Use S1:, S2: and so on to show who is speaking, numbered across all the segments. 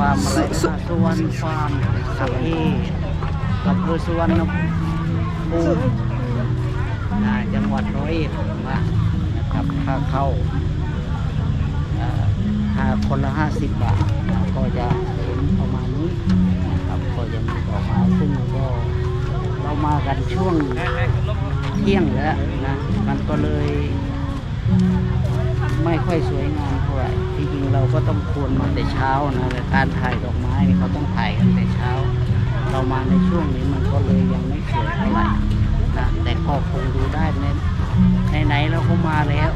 S1: สุวรรณฟาร์มคาเฟ่อำเภอสุวรรณภูมินะจังหวัดร้อยเอ็ดนะนะครับค่าเข้าห้าคนละห้าสิบบาทก็จะเห็นประมาณนี้นะครับก็จะมีดอกไม้ซึ่งก็เรามากันช่วงเที่ยงแล้วนะมันก็เลย ไม่ค่อยสวยงามเท่าไหร่จริงๆเราก็ต้องควรมาแต่เช้านะแต่การถ่ายดอกไม้นี่เขาต้องถ่ายกันแต่เช้า เรามาในช่วงนี้มันก็เลยยังไม่สวยเท่าไหร่นะแต่ก็คงดูได้ในในไหนๆเราก็มาแล้ว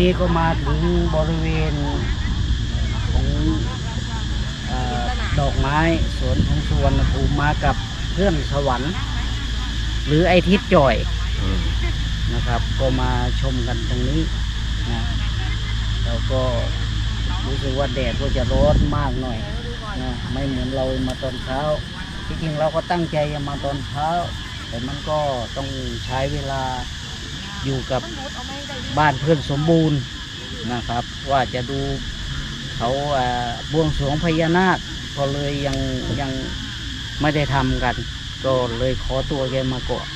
S1: นี้ก็มาถึงบริเวณของอดอกไม้สวนของสวรรณภูมิมากับเพื่อนสวรรค์ หรือไอทิศจ่อยนะครับ ก็มาชมกันตรงนี้นะแล้วก็รู้สึกว่าแดดก็จะร้อนมากหน่อยนะไม่เหมือนเรามาตอนเช้าที่จริงเราก็ตั้งใจจะมาตอนเช้า แต่มันก็ต้องใช้เวลา อยู่กับบ้านเพื่อนสมบูรณ์นะครับ ว่าจะดูเขาอ่าบวงสรวงพญานาคก็เลยยังยังไม่ได้ทำกัน ก็เลยขอตัวแกมาก่อน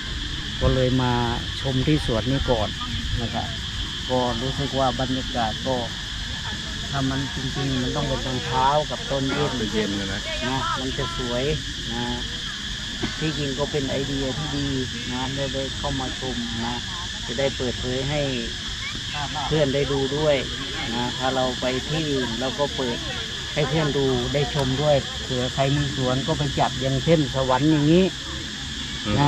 S1: ก็เลยมาชมที่สวนนี้ก่อนนะครับก็รู้สึกว่าบรรยากาศก็ถ้ามันจริงๆ มันต้องเป็นตอนเช้ากับตอนเย็น
S2: เย็นเลยนะ
S1: นะมันจะสวยนะที่จริงก็เป็นไอเดียที่ดีนะได้ได้เข้ามาชมนะ จะได้เปิดเผยให้เพื่อนได้ดูด้วยนะถ้าเราไปที่อื่นเราก็เปิดให้เพื่อนดูได้ชมด้วยเผื่อใครมีสวนก็ไปจัดอย่างเช่นสวรรค์อย่างนี้
S2: อืม
S1: นะ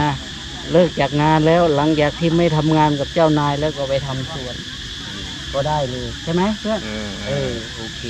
S1: เลิกจากงานแล้วหลังจากที่ไม่ทำงานกับเจ้านายแล้วก็ไปทำสวนก็ก็ได้เลยใช่ไหมเพื่อน
S2: เออ
S1: เออโอเค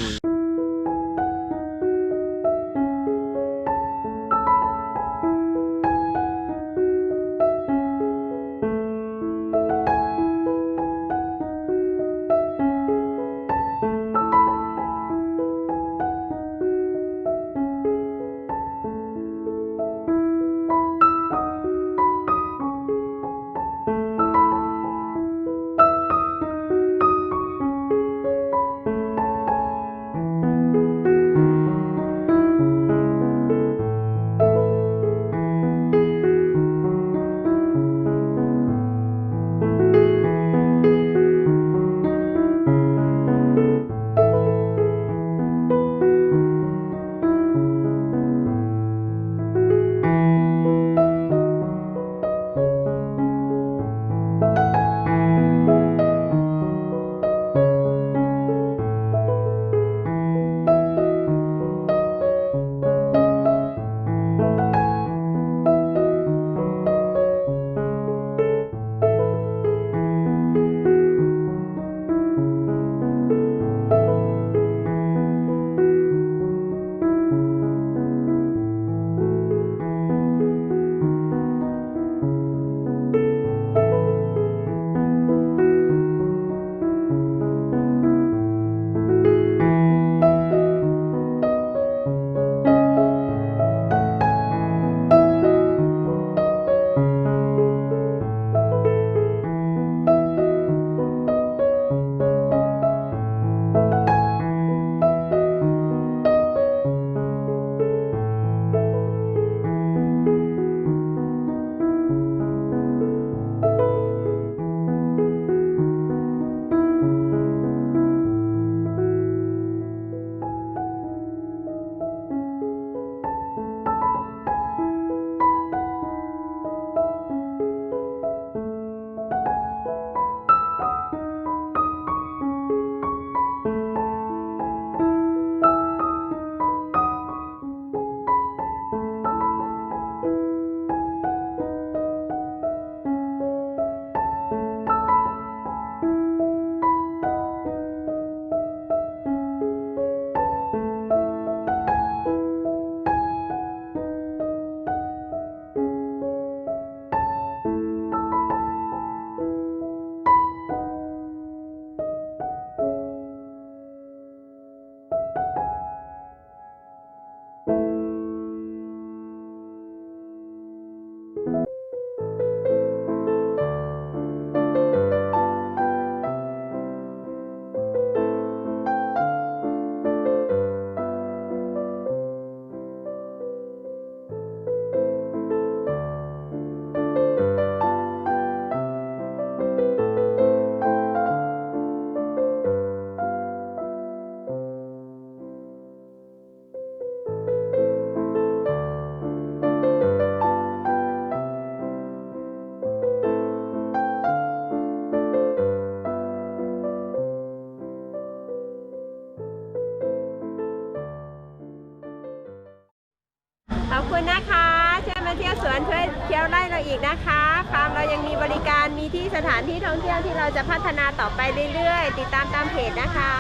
S3: คุณนะคะช่วยมาเที่ยวสวนช่วยเที่ยวไร่เราอีกนะคะฟาร์มเรายังมีบริการมีที่สถานที่ท่องเที่ยวที่เราจะพัฒนาต่อไปเรื่อยๆ ติดตามตามเพจนะคะ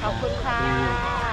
S3: ขอบคุณค่ะ